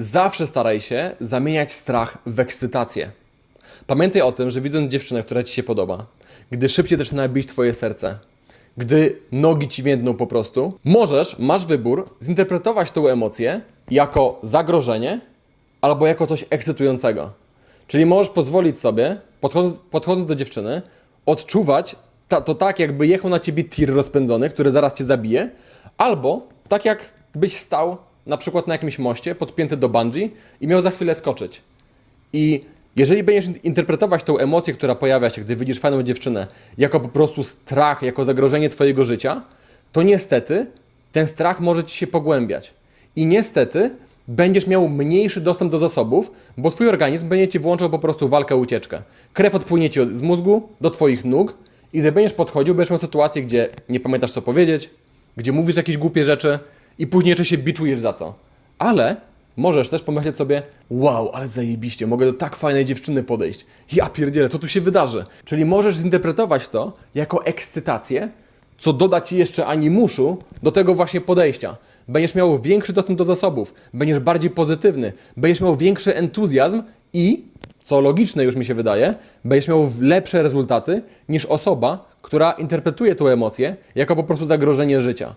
Zawsze staraj się zamieniać strach w ekscytację. Pamiętaj o tym, że widząc dziewczynę, która ci się podoba, gdy szybciej zaczyna bić twoje serce, gdy nogi ci więdną po prostu, możesz, masz wybór, zinterpretować tą emocję jako zagrożenie albo jako coś ekscytującego. Czyli możesz pozwolić sobie, podchodząc, podchodząc do dziewczyny, odczuwać ta, to tak, jakby jechał na ciebie tir rozpędzony, który zaraz cię zabije, albo tak jakbyś stał na przykład na jakimś moście, podpięty do bungee i miał za chwilę skoczyć. I jeżeli będziesz interpretować tą emocję, która pojawia się, gdy widzisz fajną dziewczynę, jako po prostu strach, jako zagrożenie Twojego życia, to niestety ten strach może Ci się pogłębiać. I niestety będziesz miał mniejszy dostęp do zasobów, bo Twój organizm będzie Ci włączał po prostu walkę ucieczkę. Krew odpłynie Ci z mózgu do Twoich nóg i gdy będziesz podchodził, będziesz miał sytuację, gdzie nie pamiętasz co powiedzieć, gdzie mówisz jakieś głupie rzeczy i później jeszcze się biczujesz za to. Ale Możesz też pomyśleć sobie, wow, ale zajebiście, mogę do tak fajnej dziewczyny podejść. Ja pierdzielę, co tu się wydarzy? Czyli możesz zinterpretować to jako ekscytację, co doda Ci jeszcze animuszu do tego właśnie podejścia. Będziesz miał większy dostęp do zasobów, będziesz bardziej pozytywny, będziesz miał większy entuzjazm i, co logiczne już mi się wydaje, będziesz miał lepsze rezultaty niż osoba, która interpretuje tę emocję jako po prostu zagrożenie życia.